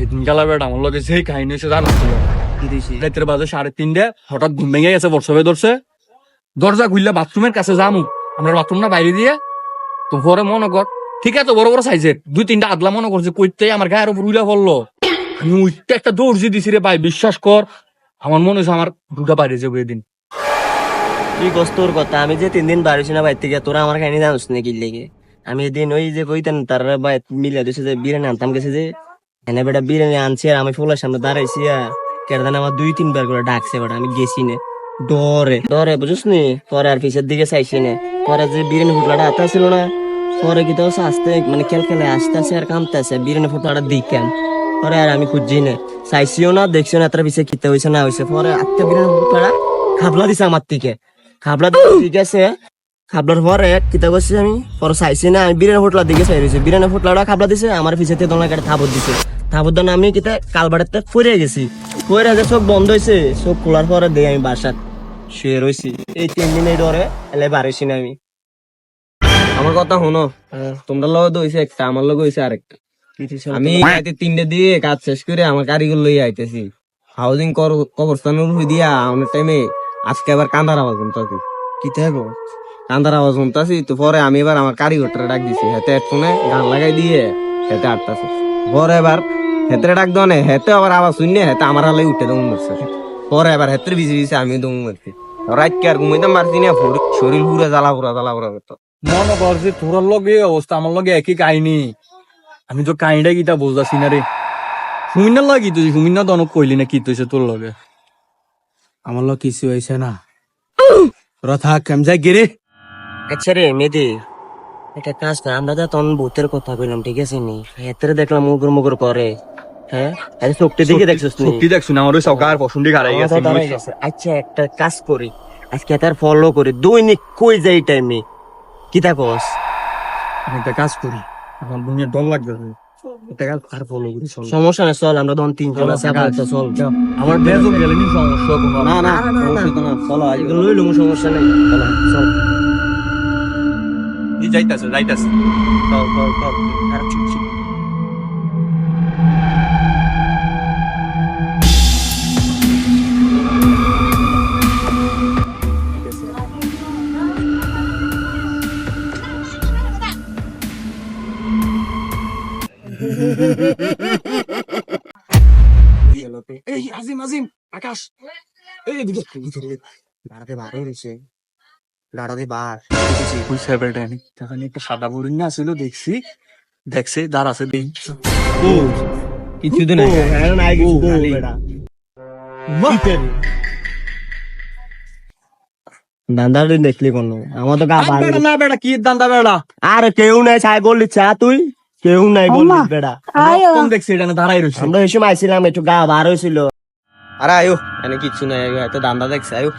সেদিন গেলা বেড়া আমার লগে সেই কাহিনী হয়েছে জানো তো? রাতের বাজে সাড়ে তিনটে হঠাৎ ঘুম ভেঙে গেছে বর্ষবে ধরছে। দরজা খুললে বাথরুমের কাছে যামু। আমরা বাথরুম না বাইরে দিয়ে তো পরে মনে কর ঠিক আছে বড় বড় সাইজের দুই তিনটা আদলা মনে করছে কইতে আমার গায়ের উপর উইলা পড়ল। আমি একটা দৌড় দিছি রে ভাই বিশ্বাস কর আমার মনে হচ্ছে আমার দুটা বাইরে যাব এদিন। তুই কস কথা? আমি যে তিন দিন বাড়িছি না বাইর থেকে তোরা আমার খাইনি জানিস না কি লেগে? আমি এদিন ওই যে কইতেন তার বাই মিলে দিছে যে বিরিয়ানি আনতাম গেছে যে। এনে বেটা বিরিয়ানি আনছি আর আমি ফুলের সামনে দাঁড়াইছি আর কেরদান আমার দুই তিনবার করে ডাকছে বেটা, আমি গেছি না। ডরে ডরে, বুঝিস নি? পরে আর পিছের দিকে চাইছি না। পরে যে বিরিয়ানি ফুটলাটা হাতে ছিল না, পরে কি তো আস্তে মানে খেল খেলে আসতে আসে আর কামতে আসে বিরিয়ানি ফুটলাটা দিকেন পরে আর আমি খুঁজছি না। চাইছিও না, দেখছিও না তার পিছিয়ে কিতে হয়েছে না হয়েছে পরে আত্মীয় বিরিয়ানি ফুটলাটা খাবলা দিছে আমার দিকে। খাবলা ঠিক আছে। খাবলার পরে কিতা করছি আমি? পরে চাইছি না আমি বিরিয়ানি ফুটলা দিকে চাই রয়েছে বিরিয়ানি ফুটলাটা খাবলা দিছে আমার পিছিয়ে দোলনা কাটে থাবত দিছে। থাবত দেন আমি কিতা কালবাড়াতে ফুরে গেছি। ফুরে যে চোখ বন্ধ হয়েছে চোখ খোলার পরে দেই আমি বাসাত। শুয়ে রয়েছি এই তিন দিনের ডরে এলে বাড়িছি না আমি। আমার কথা শোনো তোমরা লগে তো হইছে একটা আমার লগে হইছে আরেকটা। আমি রাতে তিনটে দিয়ে কাজ শেষ করে আমার কারিগর লইয়া আইতেছি। হাউজিং কবরস্থানের হই দিয়া অনেক টাইমে আজকে আবার কান্দার আওয়াজ শুনতাছি। কি থাকো কান্দার আওয়াজ শুনতাছি, তো পরে আমি এবার আমার কারিগরটা ডাক দিছি হেতে হেডফোনে গান লাগাই দিয়ে হেতে আটতাছি পরে এবার হেতে ডাক দনে হেতে আবার আওয়াজ শুনে হেতে আমার হালে উঠে দম মারছে। পরে এবার হেতের বিজি বিছে আমি দম মারছি। রাত কে আর ঘুমাইতাম পারছি না শরীর পুরো জ্বালা পুরা জ্বালা পুরা করতো। মনে কর যে তোর লগে অবস্থা, আমার লগে একই কাহিনী। আমি তো কাহিনীটা কিতা বুঝতেছি না রে। সুমিনার লগে তুই? সুমিনা তো অনেক কইলি না কি তুইছে তোর লগে। আমার লোক কিছু হয়েছে না। রথা কেম যাই গিরে। আচ্ছা রে মেদি একটা কাজ কর আমরা তো তখন ভূতের কথা কইলাম ঠিক আছে নি হেতেরে দেখলাম মুগুর মুগুর করে হ্যাঁ আরে চোখটি দিকে দেখছিস নি সত্যি দেখছু না আমার ওই সকার পছন্দি হারাই গেছে। আচ্ছা একটা কাজ করি আজকে তার ফলো করি দৈনিক কই যাই টাইমে কিতা কস আমি একটা কাজ করি আমার দুনিয়া ডর লাগবে সমস্যা নেই চল আমরা তখন তিনজন আছে চল আমার বেজম গেলে নি সমস্যা না না সমস্যা না চলো সমস্যা নেই চল যাইতাছে যাইতাছে চল চল চল আর চুপ চুপ এই আজিম আজিম আকাশ এই দিকে দাঁড়াতে বার হয়েছে দাঁড়াতে বার। ওই সেভেলটা নি তখন একটা সাদা বুড়ি না ছিল দেখছি। দেখছে দাঁড় আছে দেই কিছু দিন দান্দারে দেখলি কোন? আমার তো গা না বেড়া কি দান্দা বেড়া? আর কেউ নাই ছাই বললি চা তুই? কেউ নাই বললি বেড়া। কম দেখছি এটা দাঁড়াই রয়েছে আমরা এই সময় আইছিলাম একটু গা বার হয়েছিল। আরে আয়ো এনে কিছু নাই এত দান্দা দেখছে আয়ো।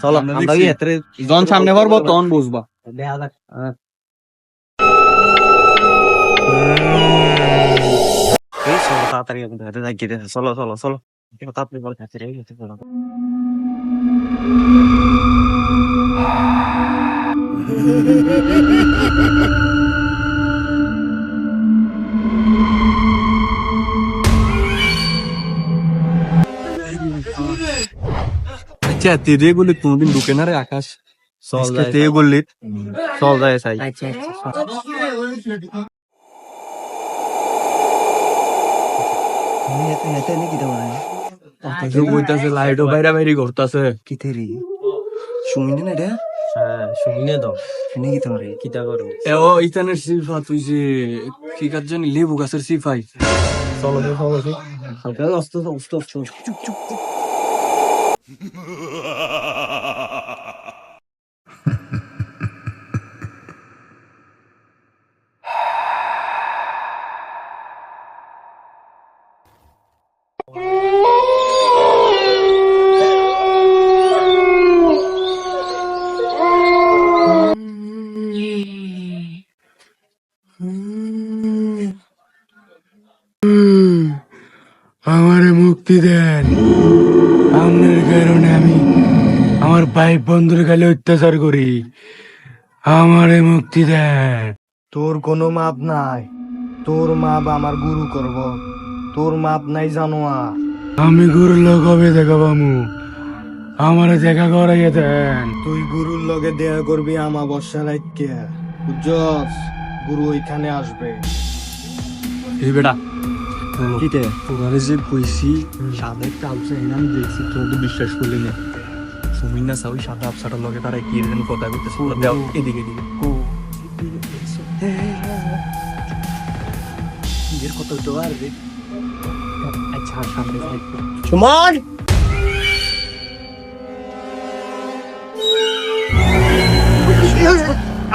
চলো আমরা কি হেতরে যখন সামনে পারব তখন বুঝবা। এই চলো তাড়াতাড়ি আমাদের হাতে লাগিয়ে দে চলো চলো চলো। তাড়াতাড়ি বল কাছে রেগে গেছে চলো আচ্ছা তেরে গলি কোনদিন ঢুকে না রে আকাশ চল যাই তেরে গলি চল আচ্ছা আচ্ছা মানে লাইটও বাইরা বাইরি করতাছে রে না রে হ্যাঁ শুনে দাও এনে কিটা রে কিটা করো এ ও ইতানের সিফা তুই যে কি কাজ জানি লেবু গাছের সিফাই চলো চুপ চুপ চুপ আমারে মুক্তি দেন আপনার কারণে আমি আমার ভাই বন্ধুর খালি অত্যাচার করি। আমারে মুক্তি দেন। তোর কোনো মাপ নাই। তোর মাপ আমার গুরু করব। তোর মাপ নাই জানোয়া আমি গুরুর লোক হবে দেখা পামু। আমারে দেখা করাইয়া দেন। তুই গুরুর লগে দেয়া করবি আমা বর্ষা রাইতকে বুঝছস? গুরু ওইখানে আসবে। এই বেটা কিতে তোরারে যে কইছি সাদা একটা আবসা এনাম দেখছি তোর তো বিশ্বাস করলি না। সুমিন না সাউই সাদা আবসাটার লগে তারা কি যেন কথা কইতেছে। ওরা দেও এদিকে এদিকে। এর কথা তো আর রে আচ্ছা সামনে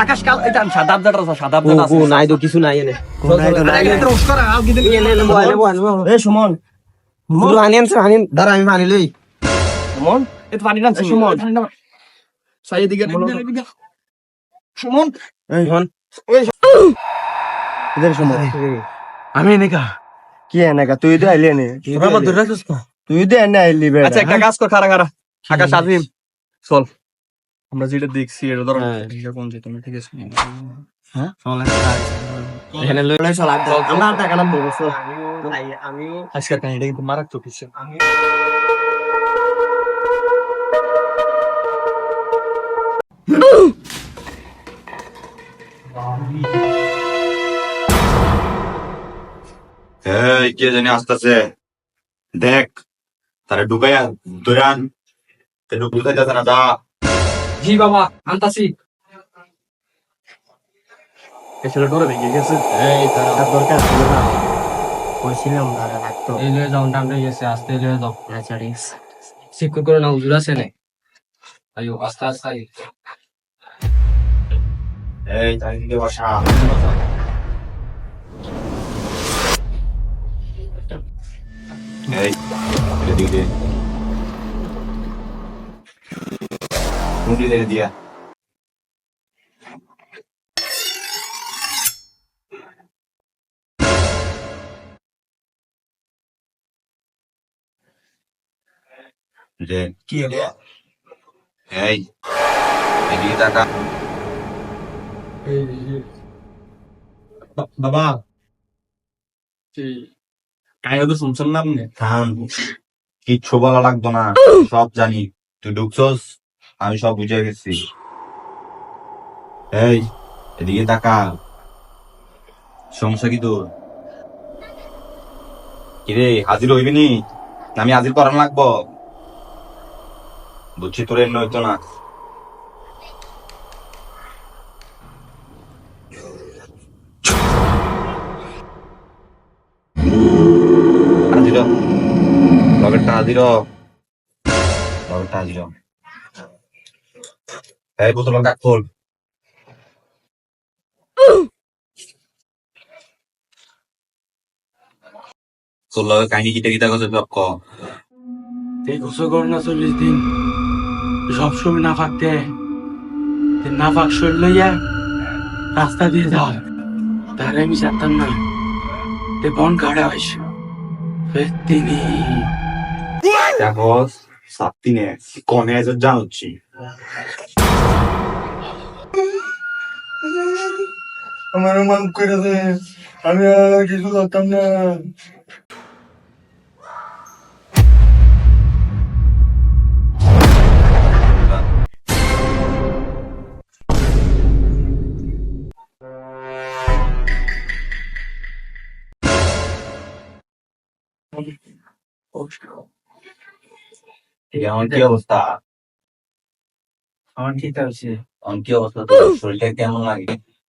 আকাশ কাল এটা সাদা সাদা ও আছে। নাই তো কিছু নাই এনে। এ সুমন। গুরু হানি আনছে হানি দাঁড়া আমি পানি লই। সুমন এত পানি সুমন। সাই এদিকে সুমন। এই হন এদের সুমন। আমি এনেকা। কি এনেকা? তুই তো আইলি নে তোরা মত ধরে রাখছিস না তুই তো এনে আইলি বেটা আচ্ছা একটা কাজ কর খারা খারা আকাশ আজিম চল। আমরা যেটা দেখছি এটা ধরো হ্যাঁ। এটা কোন যে তুমি ঠিক আছে? এখানে লই আমরা টাকা না বলছো আজকের কাহিনীটা কিন্তু মারাত্মক কিছু। এই কে জানি আসতেছে। দেখ তারা ঢুকাইয়া দৌড়ান ঢুকতে যাচ্ছে না দা জি বাবা আনতাছি এসে ডরে ভেঙে গেছে। দরকার ছিল না। কইছিলাম দাদা লাগতো এই লয়ে যাও টাইম লয়ে গেছে আস্তে লয়ে যাও। আচ্ছা ঠিক আছে। শিক্ষক করে না হুজুর আছে না আইও আস্তে আস্তে এই চারিদিকে বসা। এই এদিকে। দে দিয়া। যে কি হলো? এই এদিকে তাকা। বাবা। কাহিনী তো শুনছেন না আপনি? কিচ্ছু বলা লাগতো না সব জানি। তুই ঢুকছস? আমি সব বুঝে গেছি এই, এদিকে তাকা সমস্যা কি তোর কিরে, হাজির হইবি নি আমি হাজির করান লাগবো বুঝছি তোর এমনি হইতো না হাজির হ। লকেটটা হাজির হ। লকেটটা হাজির। এই বোতল কাক খোল। তোর লগে কাহিনী কিটা কিটা কথা সব ক। এই গোসল কর না চল্লিশ দিন। সবসময় না ফাঁকতে না ফাঁক শরীর লইয়া রাস্তা দিয়ে যাও তাহলে আমি জানতাম না। তে বন কাড়া হয়েছে তিনি দেখো সাপ্তিনে কনে এসে জানুচ্ছি আমার মাপ করেছে আমি আর কিছু করতাম না। ঠিক আছে আমার কি অবস্থা? আমার ঠিক আছে। আমার কি অবস্থা? তোর শরীরটা কেমন লাগে?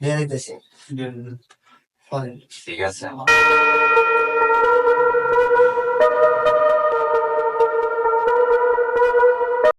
দিয়ে দিতেছি। ঠিক আছে।